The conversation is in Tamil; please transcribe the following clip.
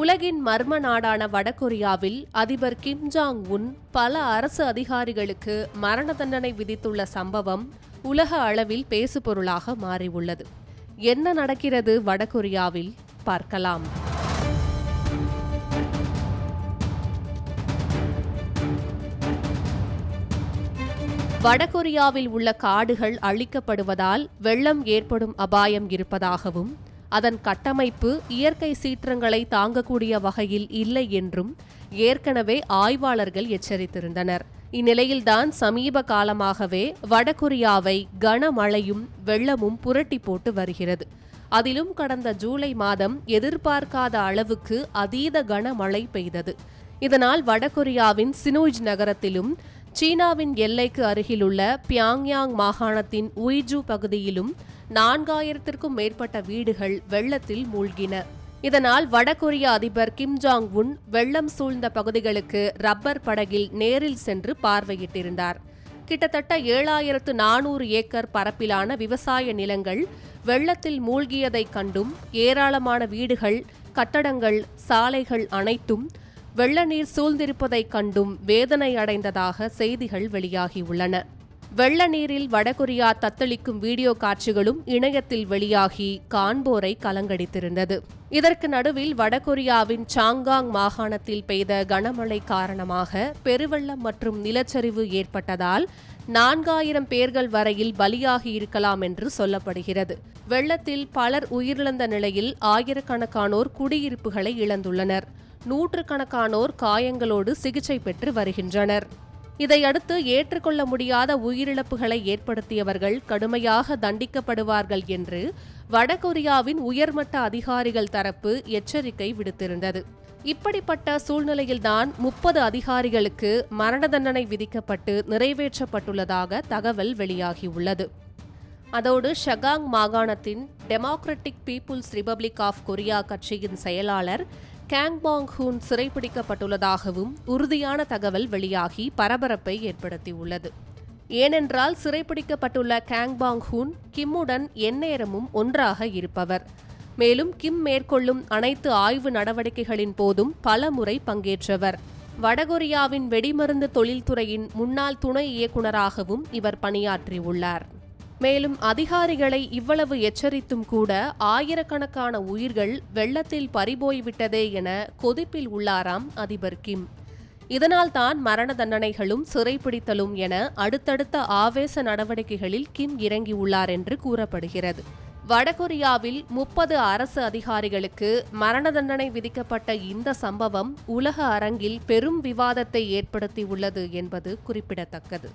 உலகின் மர்ம நாடான வடகொரியாவில் அதிபர் கிம் ஜாங் உன் பல அரசு அதிகாரிகளுக்கு மரண தண்டனை விதித்துள்ள சம்பவம் உலக அளவில் பேசுபொருளாக மாறியுள்ளது. என்ன நடக்கிறது வடகொரியாவில்? பார்க்கலாம். வடகொரியாவில் உள்ள காடுகள் அழிக்கப்படுவதால் வெள்ளம் ஏற்படும் அபாயம் இருப்பதாகவும் அதன் கட்டமைப்பு இயற்கை சீற்றங்களை தாங்கக்கூடிய வகையில் இல்லை என்றும் ஏற்கனவே ஆய்வாளர்கள் எச்சரித்திருந்தனர். இந்நிலையில்தான் சமீப காலமாகவே வடகொரியாவை கனமழையும் வெள்ளமும் புரட்டி போட்டு வருகிறது. அதிலும் கடந்த ஜூலை மாதம் எதிர்பார்க்காத அளவுக்கு அதீத கனமழை பெய்தது. இதனால் வடகொரியாவின் சினூஜ் நகரத்திலும் சீனாவின் எல்லைக்கு அருகிலுள்ள பியாங்யாங் மாகாணத்தின் உய்ஜூ பகுதியிலும் நான்காயிரத்திற்கும் மேற்பட்ட வீடுகள் வெள்ளத்தில் மூழ்கின. இதனால் வடகொரிய அதிபர் கிம் ஜாங் உன் வெள்ளம் சூழ்ந்த பகுதிகளுக்கு ரப்பர் படகில் நேரில் சென்று பார்வையிட்டிருந்தார். கிட்டத்தட்ட ஏழாயிரத்து நானூறு ஏக்கர் பரப்பிலான விவசாய நிலங்கள் வெள்ளத்தில் மூழ்கியதைக் கண்டும் ஏராளமான வீடுகள் கட்டடங்கள் சாலைகள் அனைத்தும் வெள்ள நீர் சூழ்ந்திருப்பதைக் கண்டும் வேதனை அடைந்ததாக செய்திகள் வெளியாகியுள்ளன. வெள்ள நீரில் வடகொரியா தத்தளிக்கும் வீடியோ காட்சிகளும் இணையத்தில் வெளியாகி காண்போரை கலங்கடித்திருந்தது. இதற்கு நடுவில் வடகொரியாவின் சாங்காங் மாகாணத்தில் பெய்த கனமழை காரணமாக பெருவெள்ளம் மற்றும் நிலச்சரிவு ஏற்பட்டதால் நான்காயிரம் பேர்கள் வரையில் பலியாகி இருக்கலாம் என்று சொல்லப்படுகிறது. வெள்ளத்தில் பலர் உயிரிழந்த நிலையில் ஆயிரக்கணக்கானோர் குடியிருப்புகளை இழந்துள்ளனர். நூற்றுக்கணக்கானோர் காயங்களோடு சிகிச்சை பெற்று வருகின்றனர். இதையடுத்து ஏற்றுக்கொள்ள முடியாத உயிரிழப்புகளை ஏற்படுத்தியவர்கள் கடுமையாக தண்டிக்கப்படுவார்கள் என்று வடகொரியாவின் உயர்மட்ட அதிகாரிகள் தரப்பு எச்சரிக்கை விடுத்திருந்தது. இப்படிப்பட்ட சூழ்நிலையில்தான் முப்பது அதிகாரிகளுக்கு மரண தண்டனை விதிக்கப்பட்டு நிறைவேற்றப்பட்டுள்ளதாக தகவல் வெளியாகியுள்ளது. அதோடு ஷகாங் மாகாணத்தின் democratic people's republic of Korea கட்சியின் செயலாளர் கேங் பாங் ஹூன் சிறைப்பிடிக்கப்பட்டுள்ளதாகவும் உறுதியான தகவல் வெளியாகி பரபரப்பை ஏற்படுத்தியுள்ளது. ஏனென்றால் சிறைப்பிடிக்கப்பட்டுள்ள கேங்பாங் ஹூன் கிம்முடன் எந்நேரமும் ஒன்றாக இருப்பவர். மேலும் கிம் மேற்கொள்ளும் அனைத்து ஆய்வு நடவடிக்கைகளின் போதும் பல முறை பங்கேற்றவர். வடகொரியாவின் வெடிமருந்து தொழில்துறையின் முன்னாள் துணை இயக்குநராகவும் இவர் பணியாற்றியுள்ளார். மேலும் அதிகாரிகளை இவ்வளவு எச்சரித்தும் கூட ஆயிரக்கணக்கான உயிர்கள் வெள்ளத்தில் பறிபோய்விட்டதே என கொதிப்பில் உள்ளாராம் அதிபர் கிம். இதனால் தான் மரண தண்டனைகளும் சிறைப்பிடித்தலும் என அடுத்தடுத்த ஆவேச நடவடிக்கைகளில் கிம் இறங்கியுள்ளார் என்று கூறப்படுகிறது. வடகொரியாவில் முப்பது அரசு அதிகாரிகளுக்கு மரண தண்டனை விதிக்கப்பட்ட இந்த சம்பவம் உலக அரங்கில் பெரும் விவாதத்தை ஏற்படுத்தியுள்ளது என்பது குறிப்பிடத்தக்கது.